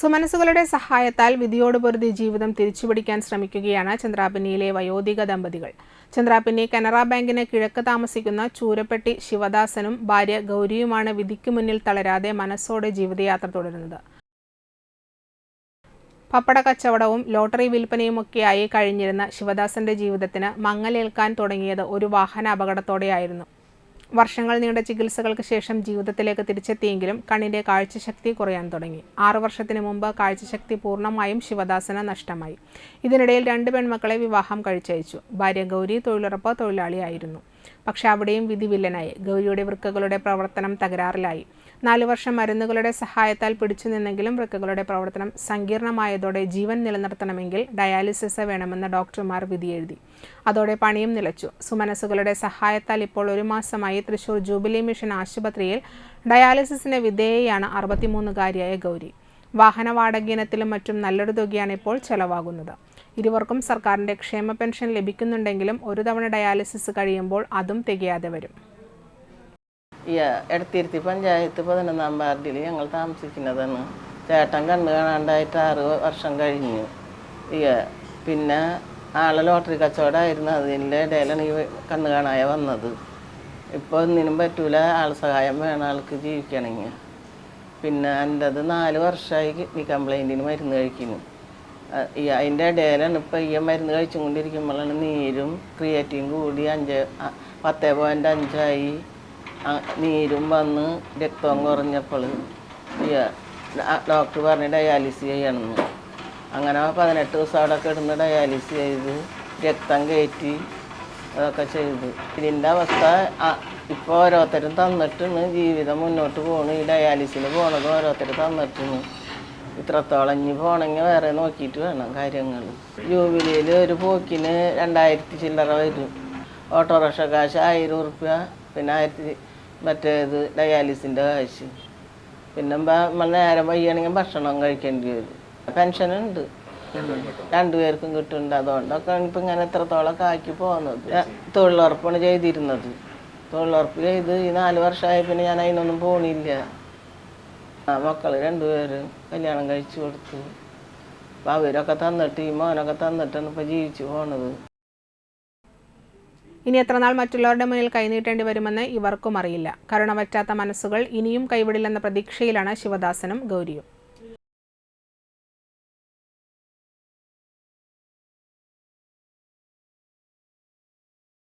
സുമനസുകളുടെ സഹായത്താൽ വിധിയോട് പൊരുതി ജീവിതം തിരിച്ചുപിടിക്കാൻ ശ്രമിക്കുകയാണ് ചന്ദ്രാപിന്നിയിലെ വയോധിക ദമ്പതികൾ. ചന്ദ്രാപിന്നി കനറ ബാങ്കിന് കിഴക്ക് താമസിക്കുന്ന ചൂരപ്പെട്ടി ശിവദാസനും ഭാര്യ ഗൗരിയുമാണ് വിധിക്ക് മുന്നിൽ തളരാതെ മനസ്സോടെ ജീവിതയാത്ര തുടരുന്നത്. പപ്പട കച്ചവടവും ലോട്ടറി വിൽപ്പനയുമൊക്കെയായി കഴിഞ്ഞിരുന്ന ശിവദാസന്റെ ജീവിതത്തിന് മങ്ങലേൽക്കാൻ തുടങ്ങിയത് ഒരു വാഹന അപകടത്തോടെയായിരുന്നു വർഷങ്ങൾ നീണ്ട ചികിത്സകൾക്ക് ശേഷം ജീവിതത്തിലേക്ക് തിരിച്ചെത്തിയെങ്കിലും കണ്ണിന്റെ കാഴ്ചശക്തി കുറയാൻ തുടങ്ങി. ആറു വർഷത്തിന് മുമ്പ് കാഴ്ചശക്തി പൂർണമായും ശിവദാസന നഷ്ടമായി. ഇതിനിടയിൽ രണ്ട് പെൺമക്കളെ വിവാഹം കഴിച്ചയച്ചു. ഭാര്യ ഗൗരി തൊഴിലുറപ്പ് തൊഴിലാളിയായിരുന്നു. പക്ഷെ അവിടെയും വിധി വില്ലനായി. ഗൗരിയുടെ വൃക്കകളുടെ പ്രവർത്തനം തകരാറിലായി. നാലു വർഷം മരുന്നുകളുടെ സഹായത്താൽ പിടിച്ചു നിന്നെങ്കിലും വൃക്കകളുടെ പ്രവർത്തനം സങ്കീർണമായതോടെ ജീവൻ നിലനിർത്തണമെങ്കിൽ ഡയാലിസിസ് വേണമെന്ന് ഡോക്ടർമാർ വിധിയെഴുതി. അതോടെ പണിയും നിലച്ചു. സുമനസുകളുടെ സഹായത്താൽ ഇപ്പോൾ ഒരു മാസമായി തൃശൂർ ജൂബിലി മിഷൻ ആശുപത്രിയിൽ ഡയാലിസിസിന് വിധേയയാണ് അറുപത്തിമൂന്നുകാരിയായ ഗൗരി. വാഹന വാടകയിനത്തിലും മറ്റും നല്ലൊരു തുകയാണ് ഇപ്പോൾ ചെലവാകുന്നത്. ഇരുവർക്കും സർക്കാരിന്റെ ക്ഷേമ പെൻഷൻ ലഭിക്കുന്നുണ്ടെങ്കിലും ഒരു തവണ ഡയാലിസിസ് കഴിയുമ്പോൾ അതും തികയാതെ വരും. എടത്തിരുത്തി പഞ്ചായത്ത് പതിനൊന്നാം വാർഡിൽ ഞങ്ങൾ താമസിക്കുന്നതാണ്. ചേട്ടൻ കണ്ണു കാണാണ്ടായിട്ട് ആറ് വർഷം കഴിഞ്ഞു. ഈ പിന്നെ ആളെ ലോട്ടറി കച്ചവടമായിരുന്നു. അതിന്റെ ഇടയിലാണ് ഈ കണ്ണു കാണായ വന്നത്. ഇപ്പോൾ ഒന്നിനും പറ്റൂല. ആൾ സഹായം വേണം. ആൾക്ക് ജീവിക്കണമെങ്കിൽ. പിന്നെ എന്റെത് നാല് വർഷമായി കിഡ്നി കംപ്ലൈന്റിന് മരുന്ന് കഴിക്കുന്നു. അതിന്റെ ഇടയിലാണ് ഇപ്പോൾ ഈ മരുന്ന് കഴിച്ചുകൊണ്ടിരിക്കുമ്പോഴാണ് നീരും ക്രിയേറ്റിൻ കൂടി അഞ്ച് പത്ത് പോയിന്റ് അഞ്ചായി. നീരും വന്ന് രക്തവും കുറഞ്ഞപ്പോൾ ഡോക്ടർ പറഞ്ഞ് ഡയാലിസിസ് ചെയ്യണമെന്ന്. അങ്ങനെ പതിനെട്ട് ദിവസം അവിടെ കിടന്ന് ഡയാലിസിസ് ചെയ്ത് രക്തം കയറ്റി അതൊക്കെ ചെയ്തു. ഇതിന്റെ അവസ്ഥ ഇപ്പോൾ ഓരോരുത്തരും തന്നിട്ട് ജീവിതം മുന്നോട്ട് പോകണം ഈ ഡയാലിസിന് പോണത് ഓരോരുത്തർ തന്നിട്ട് ഇത്രത്തോളം ഇനി പോകണമെങ്കിൽ വേറെ നോക്കിയിട്ട് വേണം കാര്യങ്ങൾ ജൂബിലിയിൽ ഒരു പോക്കിന് രണ്ടായിരത്തി ചില്ലറ വരും. ഓട്ടോറിക്ഷ കാശ് ആയിരം ഉറുപ്പ്യ പിന്നെ ആയിരത്തി മറ്റേ ഇത് ഡയാലിസിന്റെ കാശ്. പിന്നെ നമ്മൾ നേരം വയ്യണമെങ്കിൽ ഭക്ഷണം കഴിക്കേണ്ടി വരും. പെൻഷനുണ്ട് രണ്ടുപേർക്കും കിട്ടുന്നുണ്ട്. അതുകൊണ്ടൊക്കെ ഇപ്പം ഇങ്ങനെ എത്രത്തോളം ആക്കി പോകുന്നത്. തൊഴിലുറപ്പാണ് ചെയ്തിരുന്നത്. തൊഴിലുറപ്പ് ചെയ്ത് ഈ നാല് വർഷമായ പിന്നെ ഞാൻ അതിനൊന്നും പോണില്ല. ആ മക്കൾ രണ്ടുപേര് കല്യാണം കഴിച്ചു കൊടുത്തു. അപ്പം അവരൊക്കെ തന്നിട്ട് ഈ മോനൊക്കെ തന്നിട്ടാണ് ഇപ്പം ജീവിച്ചു പോണത്. ഇനി എത്രനാൾ മറ്റുള്ളവരുടെ മുന്നിൽ കൈനീട്ടേണ്ടി വരുമെന്ന് ഇവർക്കും അറിയില്ല. കരുണ പറ്റാത്ത മനസ്സുകൾ ഇനിയും കൈവിടില്ലെന്ന പ്രതീക്ഷയിലാണ് ശിവദാസനും ഗൗരിയും.